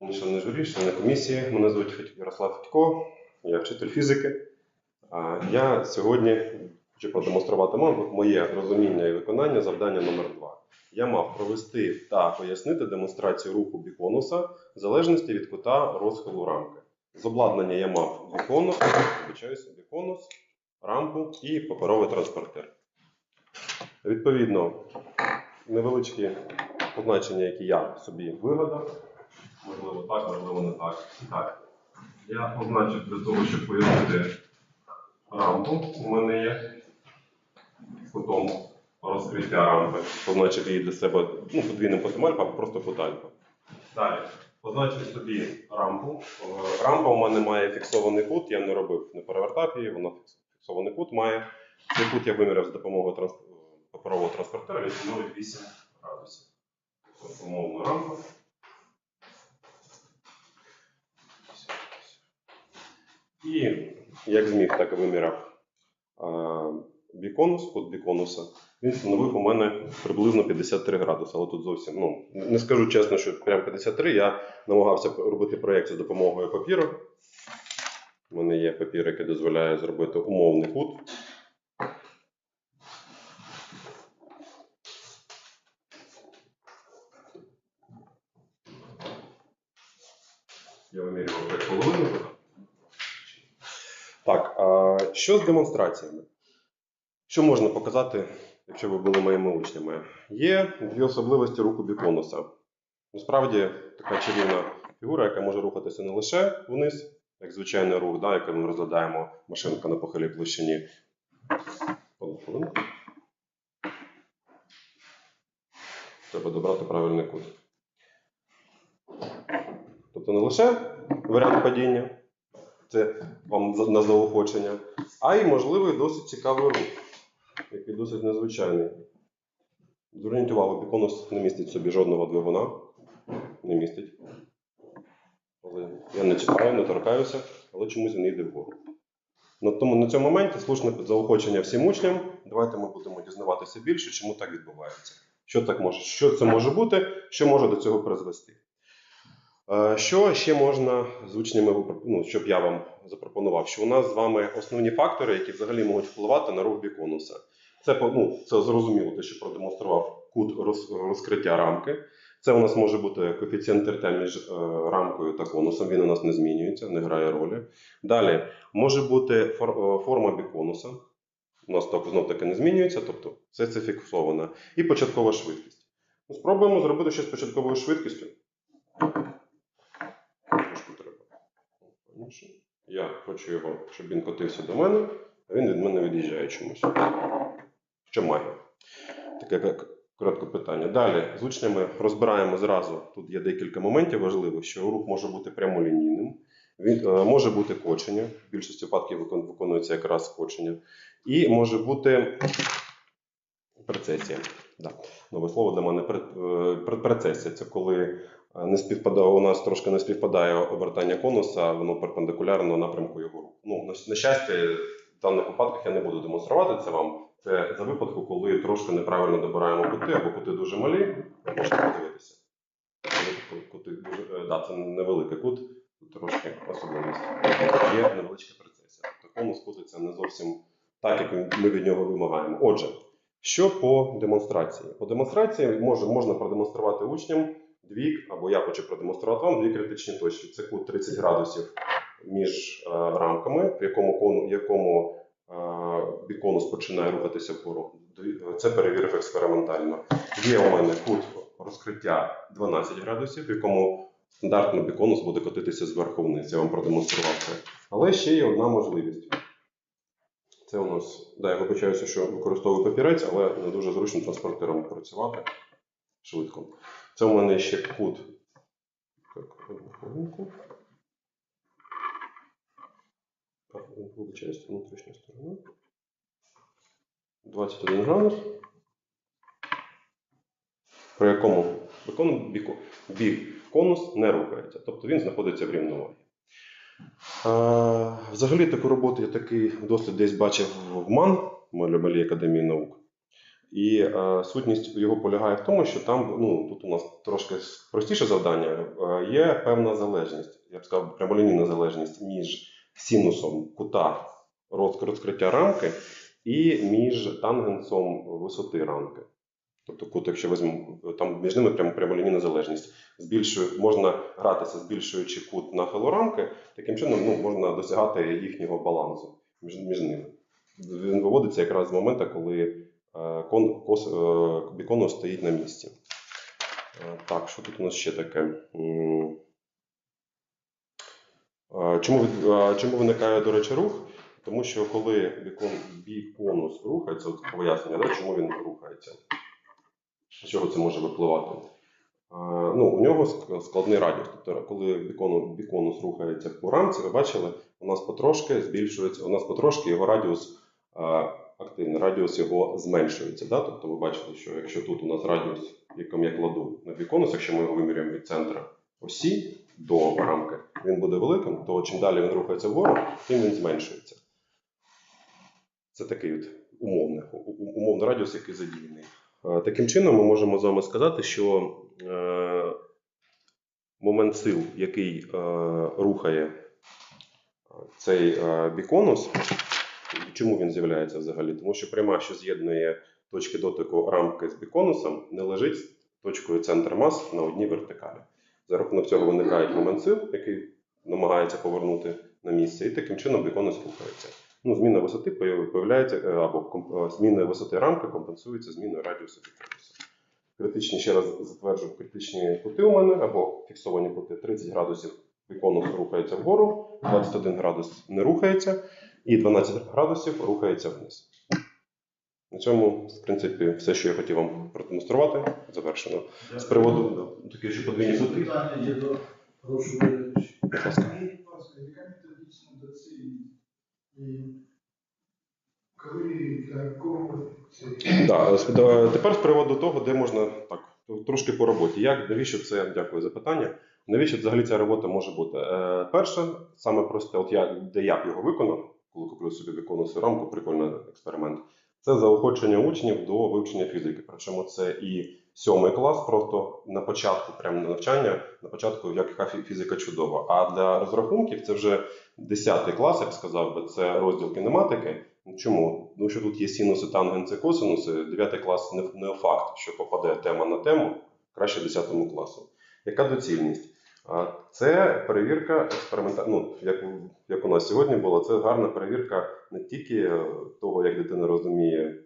Члени журі, члени комісії. Мене звуть Ярослав Федько, я вчитель фізики. Я сьогодні хочу продемонструвати моє розуміння і виконання завдання номер 2 Я мав провести та пояснити демонстрацію руху біконуса в залежності від кута розхилу рамки. З обладнання я мав біконус, вибачаюся, біконус, рампу і паперовий транспортер. Відповідно, невеличкі позначення, які я собі вигадав. Можливо, так, можливо, не так. Так. Я позначив для того, щоб пояснити рампу. У мене є кутом розкриття рампи. Позначив її для себе ну, подвійним кутом альфа, просто кут альфа. Далі. Позначив собі рампу. Е, Рампа у мене має фіксований кут, я не робив, не перевертав її, вона фіксований кут має. Цей кут я виміряв з допомогою транс... паперового транспортера, він становить 8 градусів. Тобто, умовно рампа. І як зміг, так і виміряв біконус, код біконуса. Він становив у мене приблизно 53 градуси, але тут зовсім, ну, не скажу чесно, що прям 53. Я намагався робити проєкт за допомогою папіру. У мене є папір, який дозволяє зробити умовний кут. Я вимірював 5,5. Так, а що з демонстраціями? Що можна показати, якщо ви були моїми учнями? Є дві особливості руху біконуса. Насправді така чарівна фігура, яка може рухатися не лише вниз, як звичайний рух, да, який ми розглядаємо машинка на похилій площині. Треба добрати правильний кут. Тобто не лише варіант падіння, це вам на заохочення, а й можливий досить цікавий рух, який досить незвичайний. Зверніть увагу, біконус не містить собі жодного двигуна. Не містить. Але я не чіпаю, не торкаюся, але чомусь він йде вгору. На, тому, на цьому моменті слушне заохочення всім учням. Давайте ми будемо дізнаватися більше, чому так відбувається. Що, так може, що це може бути, що може до цього призвести. Що ще можна з учнями, ну, щоб я вам запропонував, що у нас з вами основні фактори, які взагалі можуть впливати на рух біконуса. Це, ну, це зрозуміло, те, що продемонстрував кут роз- розкриття рамки. Це у нас може бути коефіцієнт тертя між е, рамкою та конусом, він у нас не змінюється, не грає ролі. Далі може бути фор- е, форма біконуса. У нас так знов таки не змінюється, тобто все це фіксовано. І початкова швидкість. Спробуємо зробити щось з початковою швидкістю. Трошки Я хочу його, щоб він котився до мене, а він від мене від'їжджає чомусь. Що має? Таке коротке питання. Далі з учнями розбираємо зразу. Тут є декілька моментів важливих, що рух може бути прямолінійним, він е, може бути кочення. В більшості випадків виконується якраз кочення. І може бути прецесія. Да. Нове слово для мене е, прецесія. Це коли не співпадає, у нас трошки не співпадає обертання конуса, воно перпендикулярно напрямку його руху. Ну, на, щастя, в даних випадках я не буду демонструвати це вам. Це за випадку, коли трошки неправильно добираємо кути, або кути дуже малі, ви можете подивитися. Кути дуже, е, да, це невеликий кут, трошки особливість. Є невеличка прецесія. Тобто конус кутиться не зовсім так, як ми від нього вимагаємо. Отже, що по демонстрації? По демонстрації можна продемонструвати учням дві, або я хочу продемонструвати вам дві критичні точки. Це кут 30 градусів між е, рамками, в якому, кону, в якому е, біконус починає рухатися вгору. Це перевірив експериментально. Є у мене кут розкриття 12 градусів, в якому стандартно біконус буде котитися зверху вниз. Я вам продемонстрував це. Але ще є одна можливість. Це у нас, да, я вибачаюся, що використовую папірець, але не дуже зручно транспортером працювати швидко. Це у мене ще кут. Так, внутрішня сторона. 21 градус. При якому бік конус не рухається, тобто він знаходиться в рівновагі. Взагалі таку роботу я такий досвід десь бачив в МАН, в Малій академії наук. І е, сутність його полягає в тому, що там, ну тут у нас трошки простіше завдання, е, є певна залежність, я б сказав, прямолінійна залежність між синусом кута розкриття рамки і між тангенсом висоти рамки. Тобто кут, якщо візьмемо, там між ними прям прямолінійна залежність. Збільшує, можна гратися, збільшуючи кут нахилу рамки, таким чином ну, можна досягати їхнього балансу між, між ними. Він виводиться якраз з моменту, коли е, е, біконус стоїть на місці. Е, Так, що тут у нас ще таке? Чому, чому виникає, до речі, рух? Тому що коли бікон, біконус рухається, от пояснення, да, чому він рухається? З чого це може випливати? Ну, у нього складний радіус. Тобто, коли бікону, біконус рухається по рамці, ви бачили, у нас потрошки збільшується, у нас потрошки його радіус активний, радіус його зменшується. Да? Тобто ви бачите, що якщо тут у нас радіус, яким я кладу на біконус, якщо ми його вимірюємо від центра осі до рамки, він буде великим, то чим далі він рухається вгору, тим він зменшується. Це такий от умовний, умовний радіус, який задіяний. Е, Таким чином, ми можемо з вами сказати, що е, момент сил, який е, рухає цей біконус, чому він з'являється взагалі? Тому що пряма, що з'єднує точки дотику рамки з біконусом, не лежить з точкою центр мас на одній вертикалі. За рахунок цього виникає момент сил, який намагається повернути на місце, і таким чином біконус рухається. Ну, зміна висоти появляється е, або е, зміна висоти рамки компенсується зміною радіусу біконусу. Критичні, ще раз затверджую, критичні кути у мене або фіксовані кути 30 градусів біконус рухається вгору, 21 градус не рухається, і 12 градусів рухається вниз. На цьому, в принципі, все, що я хотів вам продемонструвати, завершено. З приводу такі ще подвійні кути. Питання є до прошу. Будь ласка. Яка методична доцільність? Коли для кого це? Тепер з приводу того, де можна так трошки по роботі. Як навіщо це? Дякую за питання. Навіщо взагалі ця робота може бути? Е, перше, саме просте, от я де я б його виконав, коли куплю собі виконую рамку, прикольний експеримент. Це заохочення учнів до вивчення фізики. Причому це і сьомий клас, просто на початку, прямо на навчання, на початку, яка фізика чудова. А для розрахунків це вже 10 клас, я б сказав би, це розділ кінематики. Чому? Тому що тут є синуси, тангенси, косинуси. 9 клас не факт, що попаде тема на тему, краще 10 класу. Яка доцільність? Це перевірка експеримента. Ну, як, як у нас сьогодні було, це гарна перевірка не тільки е, того, як дитина розуміє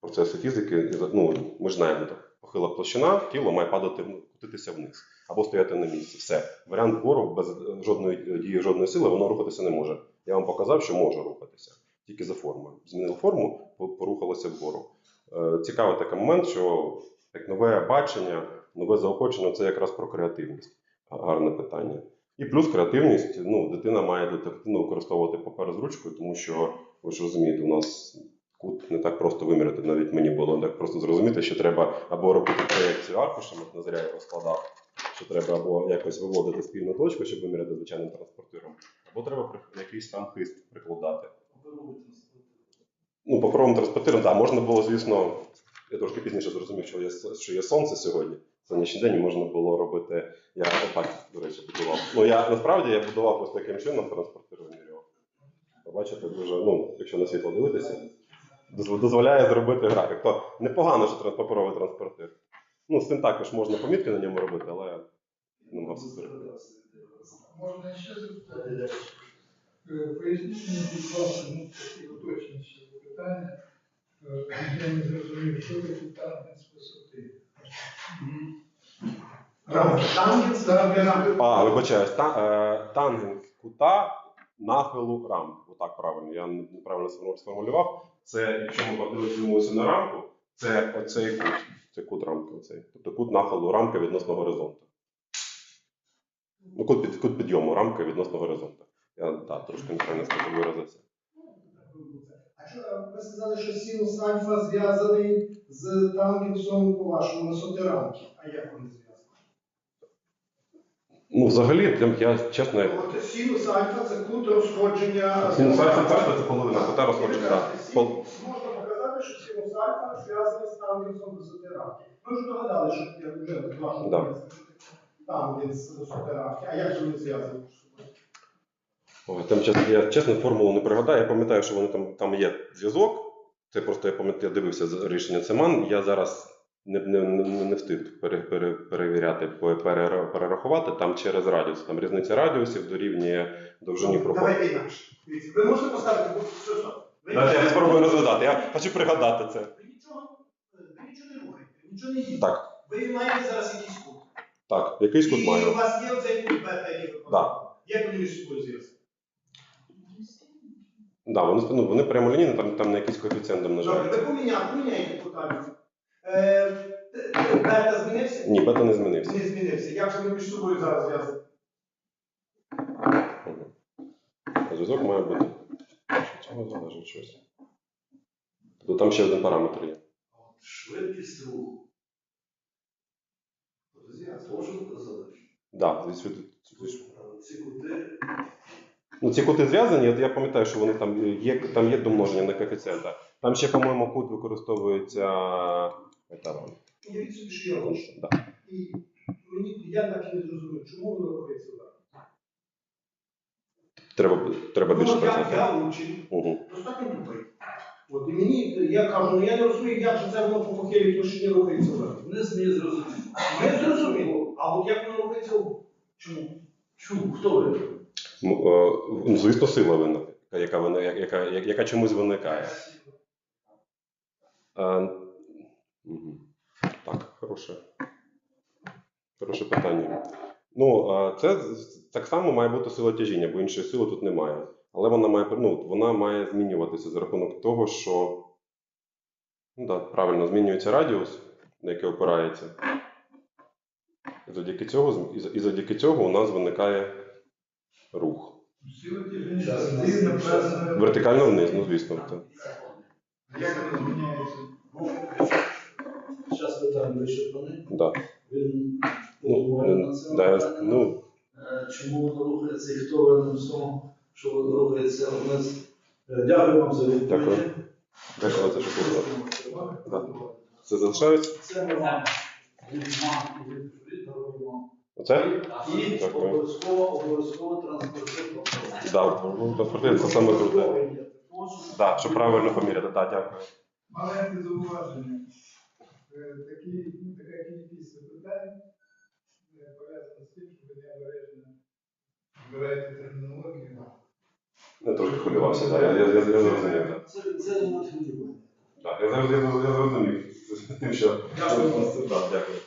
процеси фізики. Ну, ми ж знаємо, так, похила площина, тіло має падати, ну, котитися вниз або стояти на місці. Все. Варіант вгору без жодної дії, жодної сили, воно рухатися не може. Я вам показав, що може рухатися тільки за формою. Змінив форму, порухалося вгору. Е, Цікавий такий момент, що як нове бачення, нове заохочення це якраз про креативність. Га- Гарне питання. І плюс креативність, ну, дитина має детективно використовувати папер з ручкою, тому що ви ж розумієте, у нас кут не так просто виміряти, навіть мені було так просто зрозуміти, що треба або робити проєкцію аркушем, як Назаря я розкладав, що треба або якось виводити спільну точку, щоб виміряти звичайним транспортиром, або треба якийсь там хист прикладати. Ну, паперовим транспортиром, так, можна було, звісно, я трошки пізніше зрозумів, що є, що є сонце сьогодні. Сонячний день можна було робити. Я отак, до речі, будував. Ну, я насправді я будував ось таким чином транспортир вимірював. Бачите, дуже, ну, якщо на світло дивитися, дозволяє зробити графік. То непогано, що паперовий транспортир. Ну, з цим також можна помітки на ньому робити, але намагався зберегти. Можна ще запитати? Е, Поясніть мені, будь ласка, ну, такі уточніші питання. Я не зрозумів, що таке тангенс висоти. Тангенс. А, вибачаюсь, та, е, тангенс кута нахилу рамки. Отак правильно. Я неправильно сформулював. Це, якщо ми подивимося на рамку, це оцей кут. Це кут рамки. Оцей. Тобто кут нахилу рамки відносно горизонту. Ну, кут, під, кут підйому рамки відносно горизонту. Я так, трошки неправильно сказав, виразився. Ви сказали, що синус альфа зв'язаний з тангенсом по вашому висоти рамки? А як вони зв'язані? Ну, взагалі, я, я чесно, От синус альфа це кут розходження. Синус альфа це половина кута розходження. Пол- Можна показати, що синус альфа зв'язаний з танкером висоти рамки. Ми вже догадали, що я вже з вашого Да. з висоти рамки. А як же вони зв'язані Там я чесно формулу не пригадаю. Я пам'ятаю, що вони там, там є зв'язок. Це просто я пам'ятаю, я дивився рішення Цеман. Я зараз не, не, не, не встиг пере, пере, перевіряти, пере, перерахувати. Там через радіус. Там різниця радіусів дорівнює довжині проходу. Давайте інакше. Ви можете поставити? Ви Дайте я спробую розгадати. Я хочу пригадати це. Ви нічого, ви нічого не рухаєте, нічого не їдете. Так. Ви маєте зараз якийсь кут. Так, якийсь кут І у вас є оцей кут бета, який ви показали? Як між собою зв'язані? Да, вони, ну, вони прямолінійні, там, там на якийсь коефіцієнт Добре, домножаються. ви поміняли, поміняйте кутами. Е, бета змінився? Ні, бета не змінився. Не змінився. Як же вони між собою зараз зв'язані? Зв'язок має бути. Від Цього залежить щось. Тобто там ще один параметр є. Швидкість руху. Можу задачу. Да, від світ- Ці кути Ну, ці кути зв'язані, от я пам'ятаю, що вони там є, там є домноження на коефіцієнта. Там ще, по-моєму, кут використовується. еталон. Уявіть собі, що я ручу. Да. І мені, я так і не зрозумів, чому воно рухається удар. Треба, треба більше Ну, я, працювати. я учень, Угу. достатньо тупий. От, і мені, я кажу, ну я не розумію, як же це воно по похилій площині рухається удар. вниз мені зрозуміло. Не зрозуміло. А от як воно рухається? Чому? Чому? Хто ви? Ну, звісно, сила винна, яка, вона, яка, яка, чомусь виникає. А, мгм. Так, хороше. Хороше питання. Ну, а, це так само має бути сила тяжіння, бо іншої сили тут немає. Але вона має, ну, вона має змінюватися за рахунок того, що ну, да, правильно змінюється радіус, на який опирається. І завдяки цього, і завдяки цього у нас виникає рух. Вертикально вниз, ну звісно. Це. Як воно зміняється? Зараз питання вичерпане. Да. Він Ну, на це да, ну, Чому воно рухається і хто винен в тому, що воно рухається вниз? Е, Дякую вам за відповіді. Дякую. Дякую за те, що. Да. Це залишається? Це ми вам. Оце? І Дякую. обов'язково, обов'язково транспортуємо. Да, ну, це саме круте. Да, щоб правильно поміряти, да, дякую. Маленьке зауваження. Е, Такі, ну, така кількість запитань е, пов'язана з тим, що ви необережно збираєте термінологію. Я трошки хвилювався, да, я, я, я, я зрозумів, так. Це, це не мотивує. Да, я, я, я, я зрозумів. Тим, що... Дякую. Да, дякую.